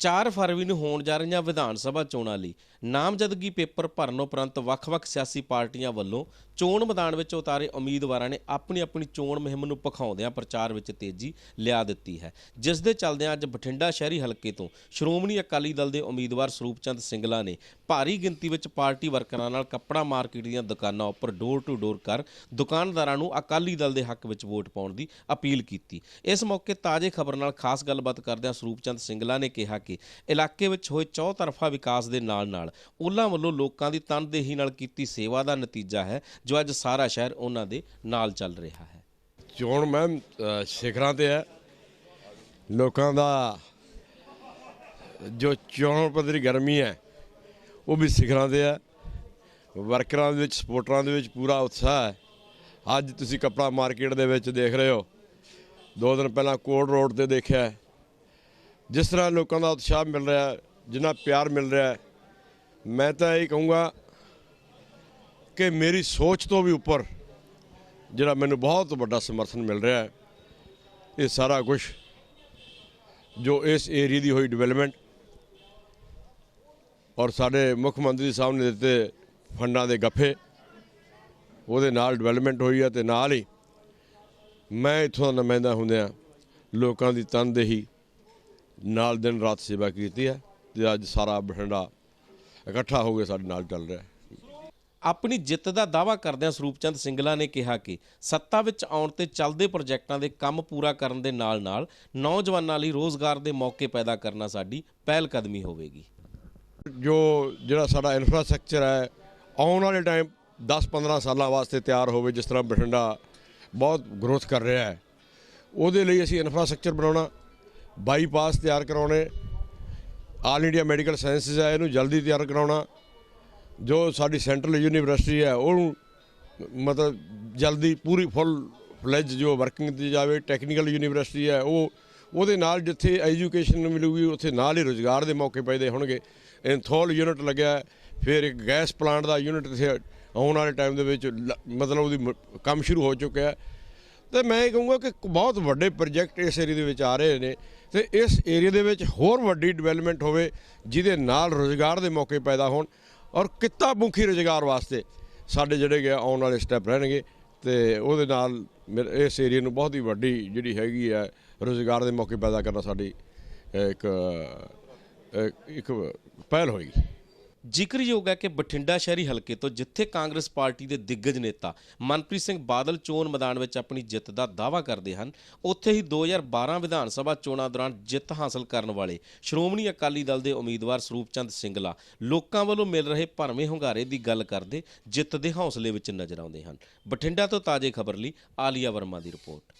4 ਫਰਵਰੀ ਨੂੰ ਹੋਣ ਜਾ ਰਹੀਆਂ ਵਿਧਾਨ ਸਭਾ ਚੋਣਾਂ ਲਈ ਨਾਮਜ਼ਦਗੀ ਪੇਪਰ ਭਰਨ ਉਪਰੰਤ ਵੱਖ-ਵੱਖ ਸਿਆਸੀ ਪਾਰਟੀਆਂ ਵੱਲੋਂ ਚੋਣ ਮੈਦਾਨ ਵਿੱਚ ਉਤਾਰੇ ਉਮੀਦਵਾਰਾਂ ਨੇ ਆਪਣੀ ਆਪਣੀ ਚੋਣ ਮੁਹਿੰਮ ਨੂੰ ਪਖਾਉਂਦਿਆਂ ਪ੍ਰਚਾਰ ਵਿੱਚ ਤੇਜ਼ੀ ਲਿਆ ਦਿੱਤੀ ਹੈ। ਜਿਸ ਦੇ ਚੱਲਦਿਆਂ ਅੱਜ ਬਠਿੰਡਾ ਸ਼ਹਿਰੀ ਹਲਕੇ ਤੋਂ ਸ਼੍ਰੋਮਣੀ ਅਕਾਲੀ ਦਲ ਦੇ ਉਮੀਦਵਾਰ ਸਰੂਪਚੰਦ ਸਿੰਗਲਾ ਨੇ ਭਾਰੀ ਗਿਣਤੀ ਵਿੱਚ ਪਾਰਟੀ ਵਰਕਰਾਂ ਨਾਲ ਕੱਪੜਾ ਮਾਰਕੀਟ ਦੀਆਂ ਦੁਕਾਨਾਂ ਉੱਪਰ ਡੋਰ ਟੂ ਡੋਰ ਕਰ ਦੁਕਾਨਦਾਰਾਂ ਨੂੰ ਅਕਾਲੀ ਦਲ ਦੇ ਹੱਕ ਵਿੱਚ ਵੋਟ ਪਾਉਣ ਦੀ ਅਪੀਲ ਕੀਤੀ। ਇਸ ਮੌਕੇ ਤਾਜ਼ੇ ਖਬਰ ਨਾਲ ਖਾਸ ਗੱਲਬਾਤ ਕਰਦਿਆਂ ਸਰੂਪਚੰਦ ਸਿੰਗਲਾ ਨੇ ਕਿਹਾ ਕਿ ਇਲਾਕੇ ਵਿੱਚ ਹੋਏ ਚੌਤਰਫਾ ਵਿਕਾਸ ਦੇ ਨਾਲ-ਨਾਲ ਉਹਨਾਂ ਵੱਲੋਂ ਲੋਕਾਂ ਦੀ ਤਨਦੇਹੀ ਨਾਲ ਕੀਤੀ ਸੇਵਾ ਦਾ ਨਤੀਜਾ ਹੈ, ਜੋ ਅੱਜ ਸਾਰਾ ਸ਼ਹਿਰ ਉਹਨਾਂ ਦੇ ਨਾਲ ਚੱਲ ਰਿਹਾ ਹੈ। ਚੋਣ ਮੈਮ ਸਿਖਰਾਂ ਤੇ ਹੈ। ਲੋਕਾਂ ਦਾ ਜੋ ਚੋਣ ਪੱਧਰੀ ਗਰਮੀ ਹੈ, ਉਹ ਵੀ ਸਿਖਰਾਂ ਤੇ ਹੈ। ਵਰਕਰਾਂ ਦੇ ਵਿੱਚ, ਸਪੋਰਟਰਾਂ ਦੇ ਵਿੱਚ ਪੂਰਾ ਉਤਸ਼ਾਹ ਹੈ। ਅੱਜ ਤੁਸੀਂ ਕੱਪੜਾ ਮਾਰਕੀਟ ਦੇ ਵਿੱਚ ਦੇਖ ਰਹੇ ਹੋ। ਦੋ ਦਿਨ ਪਹਿਲਾਂ ਕੋਟ ਰੋਡ ਤੇ ਦੇਖਿਆ ਜਿਸ ਤਰ੍ਹਾਂ ਲੋਕਾਂ ਦਾ ਉਤਸ਼ਾਹ ਮਿਲ ਰਿਹਾ, ਜਿੰਨਾ ਪਿਆਰ ਮਿਲ ਰਿਹਾ ਮੈਂ ਤਾਂ ਇਹ ਕਹੂੰਗਾ ਕਿ ਮੇਰੀ ਸੋਚ ਤੋਂ ਵੀ ਉੱਪਰ ਜਿਹੜਾ ਮੈਨੂੰ ਬਹੁਤ ਵੱਡਾ ਸਮਰਥਨ ਮਿਲ ਰਿਹਾ ਹੈ, ਇਹ ਸਾਰਾ ਕੁਝ ਜੋ ਇਸ ਏਰੀਆ ਦੀ ਹੋਈ ਡਿਵੈਲਪਮੈਂਟ ਔਰ ਸਾਡੇ ਮੁੱਖ ਮੰਤਰੀ ਸਾਹਿਬ ਨੇ ਦਿੱਤੇ ਫੰਡਾਂ ਦੇ ਗੱਫੇ, ਉਹਦੇ ਨਾਲ ਡਿਵੈਲਪਮੈਂਟ ਹੋਈ ਹੈ ਤੇ ਨਾਲ ਹੀ ਮੈਂ ਇੱਥੋਂ ਦਾ ਨੁਮਾਇੰਦਾ ਹੁੰਦਿਆਂ ਲੋਕਾਂ ਦੀ ਤਨਦੇਹੀ ਨਾਲ ਦਿਨ ਰਾਤ ਸੇਵਾ ਕੀਤੀ ਹੈ ਤੇ ਅੱਜ ਸਾਰਾ ਬਠਿੰਡਾ ਇਕੱਠਾ ਹੋ ਕੇ ਸਾਡੇ ਨਾਲ ਚੱਲ ਰਿਹਾ ਆਪਣੀ ਜਿੱਤ ਦਾ ਦਾਅਵਾ ਕਰਦਿਆਂ ਸਰੂਪਚੰਦ ਸਿੰਗਲਾ ਨੇ ਕਿਹਾ ਕਿ ਸੱਤਾ ਵਿੱਚ ਆਉਣ ਤੇ ਚੱਲਦੇ ਪ੍ਰੋਜੈਕਟਾਂ ਦੇ ਕੰਮ ਪੂਰਾ ਕਰਨ ਦੇ ਨਾਲ-ਨਾਲ ਨੌਜਵਾਨਾਂ ਲਈ ਰੋਜ਼ਗਾਰ ਦੇ ਮੌਕੇ ਪੈਦਾ ਕਰਨਾ ਸਾਡੀ ਪਹਿਲ ਕਦਮੀ ਹੋਵੇਗੀ। ਜੋ ਜਿਹੜਾ ਸਾਡਾ ਇਨਫਰਾਸਟ੍ਰਕਚਰ ਹੈ ਆਉਣ ਵਾਲੇ ਟਾਈਮ 10-15 ਸਾਲਾਂ ਵਾਸਤੇ ਤਿਆਰ ਹੋਵੇ ਜਿਸ ਤਰ੍ਹਾਂ ਬਠਿੰਡਾ ਬਹੁਤ ਗਰੋਥ ਕਰ ਰਿਹਾ ਹੈ ਉਹਦੇ ਲਈ ਅਸੀਂ ਇਨਫਰਾਸਟ੍ਰਕਚਰ ਬਣਾਉਣਾ ਬਾਈਪਾਸ ਤਿਆਰ ਕਰਾਉਣੇ ਆਲ ਇੰਡੀਆ ਮੈਡੀਕਲ ਸਾਇੰਸਿਸ ਹੈ ਇਹਨੂੰ ਜਲਦੀ ਤਿਆਰ ਕਰਾਉਣਾ। ਜੋ ਸਾਡੀ ਸੈਂਟਰਲ ਯੂਨੀਵਰਸਿਟੀ ਹੈ, ਉਹਨੂੰ ਮਤਲਬ ਜਲਦੀ ਪੂਰੀ ਫੁੱਲ ਫਲੈਜ ਜੋ ਵਰਕਿੰਗ ਤੇ ਜਾਵੇ ਟੈਕਨੀਕਲ ਯੂਨੀਵਰਸਿਟੀ ਹੈ, ਉਹ, ਉਹਦੇ ਨਾਲ ਜਿੱਥੇ ਐਜੂਕੇਸ਼ਨ ਮਿਲੂਗੀ, ਉੱਥੇ ਨਾਲ ਹੀ ਰੋਜ਼ਗਾਰ ਦੇ ਮੌਕੇ ਪੈਦੇ ਹੋਣਗੇ। ਇੰਥੋਲ ਯੂਨਿਟ ਲੱਗਿਆ, ਫਿਰ ਇੱਕ ਗੈਸ ਪਲਾਂਟ ਦਾ ਯੂਨਿਟ ਇੱਥੇ ਆਉਣ ਵਾਲੇ ਟਾਈਮ ਦੇ ਵਿੱਚ ਲ- ਮਤਲਬ ਉਹਦੀ ਮ- ਕੰਮ ਸ਼ੁਰੂ ਹੋ ਚੁੱਕਿਆ। ਹੈ ਤੇ ਮੈਂ ਇਹ ਕਹੂੰਗਾ ਕਿ ਬਹੁਤ ਵੱਡੇ ਪ੍ਰੋਜੈਕਟ ਇਸ ਏਰੀਆ ਦੇ ਵਿੱਚ ਆ ਰਹੇ ਨੇ ਤੇ ਇਸ ਏਰੀਆ ਦੇ ਵਿੱਚ ਹੋਰ ਵੱਡੀ ਡਿਵੈਲਪਮੈਂਟ ਹੋਵੇ ਜਿਹਦੇ ਨਾਲ ਰੋਜ਼ਗਾਰ ਦੇ ਮੌਕੇ ਪੈਦਾ ਹੋਣ ਔਰ ਕਿੱਤਾ ਮੁਖੀ ਰੋਜ਼ਗਾਰ ਵਾਸਤੇ ਸਾਡੇ ਜਿਹੜੇ ਗਿਆ ਆਉਣ ਵਾਲੇ ਸਟੈਪ ਰਹਿਣਗੇ ਤੇ ਉਹਦੇ ਨਾਲ ਮੇਰੇ- ਇਸ ਏਰੀਆ ਨੂੰ ਬਹੁਤ ਹੀ ਵੱਡੀ ਜਿਹੜੀ ਹੈਗੀ ਹੈ ਰੋਜ਼ਗਾਰ ਦੇ ਮੌਕੇ ਪੈਦਾ ਕਰਨਾ ਸਾਡੀ ਇੱਕ- ਇੱਕ ਪਹਿਲ ਹੋਏਗੀ। ਜ਼ਿਕਰਯੋਗ ਹੈ ਕਿ ਬਠਿੰਡਾ ਸ਼ਹਿਰੀ ਹਲਕੇ ਤੋਂ ਜਿੱਥੇ ਕਾਂਗਰਸ ਪਾਰਟੀ ਦੇ ਦਿੱਗਜ ਨੇਤਾ ਮਨਪ੍ਰੀਤ ਸਿੰਘ ਬਾਦਲ ਚੋਣ ਮੈਦਾਨ ਵਿੱਚ ਆਪਣੀ ਜਿੱਤ ਦਾ ਦਾਅਵਾ ਕਰਦੇ ਹਨ, ਉੱਥੇ ਹੀ 2012 ਵਿਧਾਨ ਸਭਾ ਚੋਣਾਂ ਦੌਰਾਨ ਜਿੱਤ ਹਾਸਲ ਕਰਨ ਵਾਲੇ ਸ਼੍ਰੋਮਣੀ ਅਕਾਲੀ ਦਲ ਦੇ ਉਮੀਦਵਾਰ ਸਰੂਪ ਚੰਦ ਸਿੰਗਲਾ ਲੋਕਾਂ ਵੱਲੋਂ ਮਿਲ ਰਹੇ ਭਰਵੇਂ ਹੁੰਗਾਰੇ ਦੀ ਗੱਲ ਕਰਦੇ ਜਿੱਤ ਦੇ ਹੌਸਲੇ ਵਿੱਚ ਨਜ਼ਰ ਆਉਂਦੇ ਹਨ। ਬਠਿੰਡਾ ਤੋਂ ਤਾਜ਼ੇ ਖਬਰ ਲਈ ਆਲੀਆ ਵਰਮਾ ਦੀ ਰਿਪੋਰਟ।